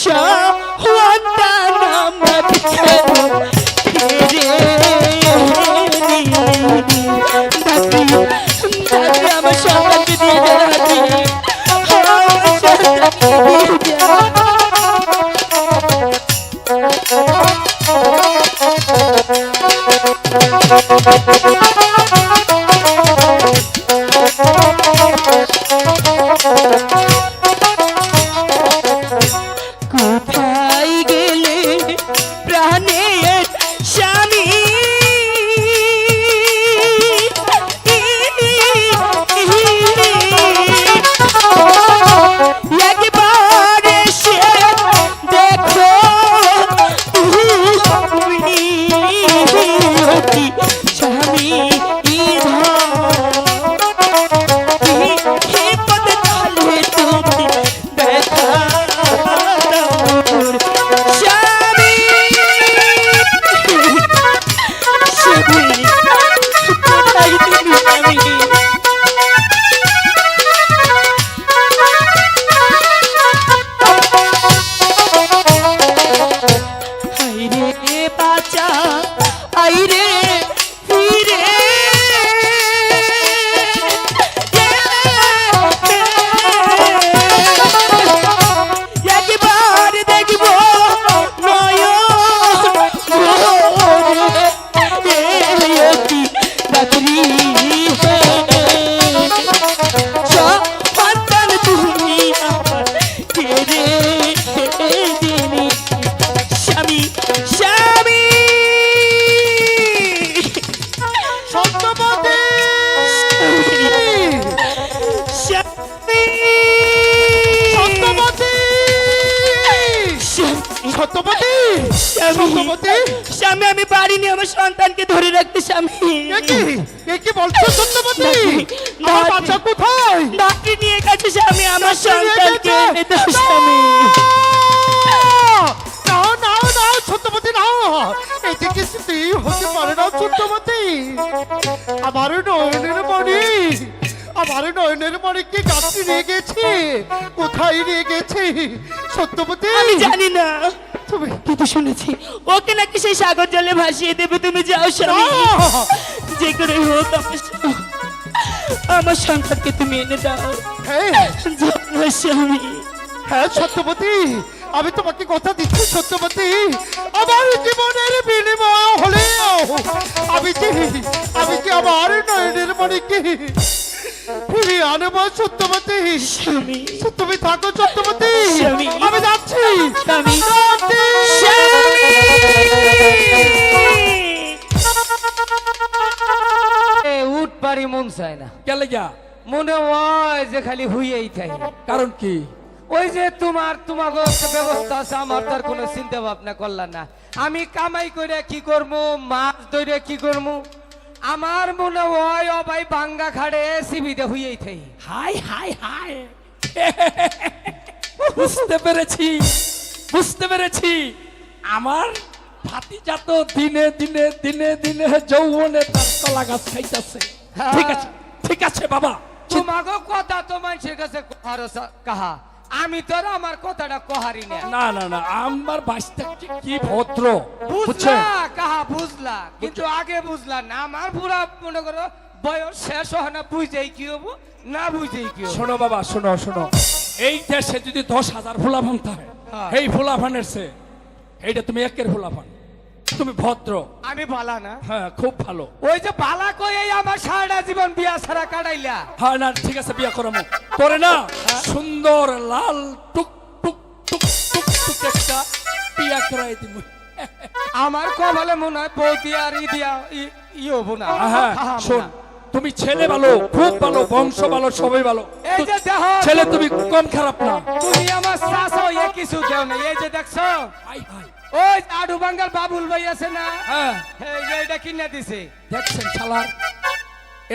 show. স্বামী। সত্যবতী স্বামী আমি পারিনি আমার সন্তানকে ধরে রাখতে স্বামী। কি? কি বলছো সত্যবতী আমার বাচ্চা কোথায়? ডাক্তার নিয়ে গেছে স্বামী আমার সন্তানকে। দাও স্বামী। নাও নাও নাও সত্যবতী নাও। এতে কিছুতে হতে পারে না সত্যবতী আমার নয়নের মণি আমার নয়নের মণিকে গাছটি নিয়ে গেছে? কোথায় নিয়ে গেছে? সত্যবতী আমি জানি না। তুমি কিন্তু শুনেছি। ওকে নাকি সেই সাগর জলে ভাসিয়ে দেবে তুমি যাও স্বামী। যে করে হোক আমার সন্তানকে তুমি এনে দাও। স্বামী। হ্যাঁ সত্যবতী আমি তোমাকে কথা দিচ্ছি সত্যবতী আমার জীবনের বিনিময় হলেও আমি যে আমি যে আমার নয়নের মণিকে ফিরিয়ে আনব সত্যবতী স্বামী। তুমি থাকো সত্যবতী স্বামী। আমি যাচ্ছি। উঠ মন চায় না। গেলে গা মনে হয় যে খালি হুইয়েই থাই কারণ কি? ওই যে তোমার তোমাকে ব্যবস্থা আছে আমার তার কোনো চিন্তা ভাবনা করলাম না। আমি কামাই করে কি করব মাছ ধরে কি করব আমার মনে হয় ও ভাই বাঙ্গা খাড়ে সিবিতে হুইয়েই থাই হাই হাই হাই বুঝতে পেরেছি বুঝতে পেরেছি। আমার ভাতিজা তো দিনে দিনে দিনে দিনে যৌবনে তার কলা গাছ খাইতেছে। ঠিক আছে ঠিক আছে বাবা। তোমাকে কথা তো মানুষের কাছে কাহা। আমি তোর আমার কথাটা কহারি না। না না না আমার বাসটা কি ভদ্র কাহা বুঝলা। কিন্তু আগে বুঝলা না আমার পুরা মনে করো বয়স শেষ হয় না বুঝেই কি হব? না বুঝেই কি শোনো বাবা শোনো শোনো। এই দেশে যদি দশ হাজার ফুলাফান থাকে হ্যাঁ। এই ফুলাফানের সে এইটা তুমি একের ফুলাফান তুমি ভদ্র। আমি ভালা না। হ্যাঁ খুব ভালো। ওই যে বালা কই আমার সারাটা জীবন বিয়া ছাড়া কাটাইলা। হ্যাঁ না ঠিক আছে বিয়া করামো তোরে না সুন্দর লাল টুক টুক টুক টুক টুক একটা বিয়া করাই দিব আমার কপালে মনে হয় বউ দিয়া আর ই দিয়া ই- হব না। হ্যাঁ খাহাবো শোন তুমি ছেলে ভালো খুব ভালো বংশ ভালো সবাই ভালো। এই যে দেহ ছেলে তুমি কম খারাপ না। তুমি আমার হয়ে কিছু দেও না এই যে দেখছ? ওই আডু বাঙ্গাল বাবুল ভাই আছে না? হ্যাঁ। এই এটা কিনে দিছে। দেখছেন শালার?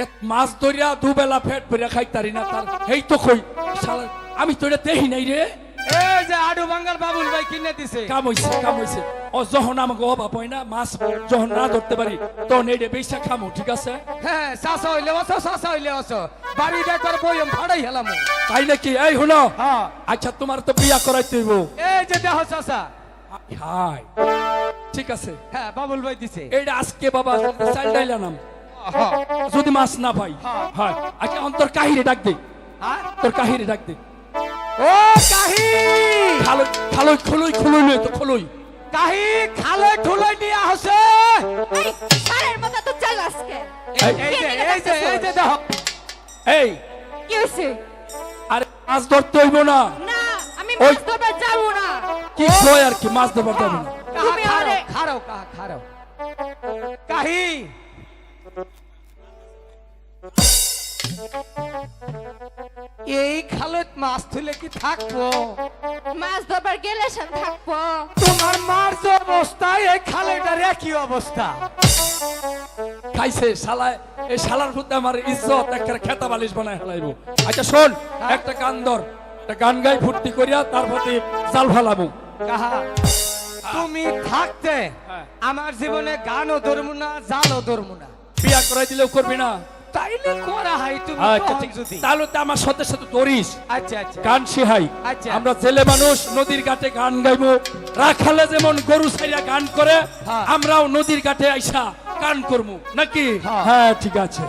এত মাছ ধরিয়া দুবেলা পেট ভরিয়া খাইতারি না তার। এই তো কই শালার আমি তো এটা দেহি নাই রে। এই যে আডু বাঙ্গাল বাবুল ভাই কিনে দিছে। কাম হইছে কাম হইছে। ও যখন আমাকে অভাব হয় না মাছ যখন না ধরতে পারি তখন এইটা বেশা খামো ঠিক আছে? হ্যাঁ চাষা হইলে চাষা হইলে বাড়ি একবার বইম ফাড়াই হেলাম। তাই নাকি? এই হলো হ্যাঁ। আচ্ছা তোমার তো বিয়া করাইতে হইব। এই যে দেহ চাষা হাই। ঠিক আছে। হ্যাঁ বাবুল ভাই দিছে। এইটা আজকে বাবা চাল ডাইলা নাম। হ্যাঁ। যদি মাছ না পাই। হয়। আচ্ছা অন্তর কাহিরে ডাক দে। হ্যাঁ? তোর কাহিরে ডাক দে। ও কাহি খালই খালই খলই খলই লই তো খলই। কাহি খালে ঠুলে নিয়ে আসে এই সারের মতো তো চাল আজকে। এই এই যে এই যে এই যে দেহ এই। কি হয়েছে আরে মাছ ধরতে হইব না। না আমি মাছ ধরবার যাব না। কি কয় আর কি? মাছ ধরবার যাবে না। তুমি খারো আরে- খারো কাহা খারো। কাহি। এই খালত মাছ তুলে কি থাকব? মাছ ধরবার গেলে সেন থাকব। তোমার মার যে অবস্থা এই খালেটার একই অবস্থা। খাইছে শালায় এই শালার প্রতি আমার ইজ্জত একটা খেতা বালিশ বানায় হেলাইব আচ্ছা শোন একটা গান ধর একটা গান গাই ফুর্তি করিয়া তার প্রতি জাল ফালাবো। তুমি থাকতে। আমার জীবনে গানও ধরবো না জালও ধরবো না। বিয়া করাই দিলেও করবি না। তাইলে করা তুমি আচ্ছা ঠিক যদি। তাহলে তো আমার সাথে সাথে ধরিস। আচ্ছা আচ্ছা। গান শিহাই। আচ্ছা। আমরা ছেলে মানুষ নদীর ঘাটে গান গাইবো রাখালে যেমন গরু ছাইরা গান করে হ্যাঁ। আমরাও নদীর ঘাটে আইসা গান করব নাকি? হ্যাঁ। হ্যাঁ ঠিক আছে।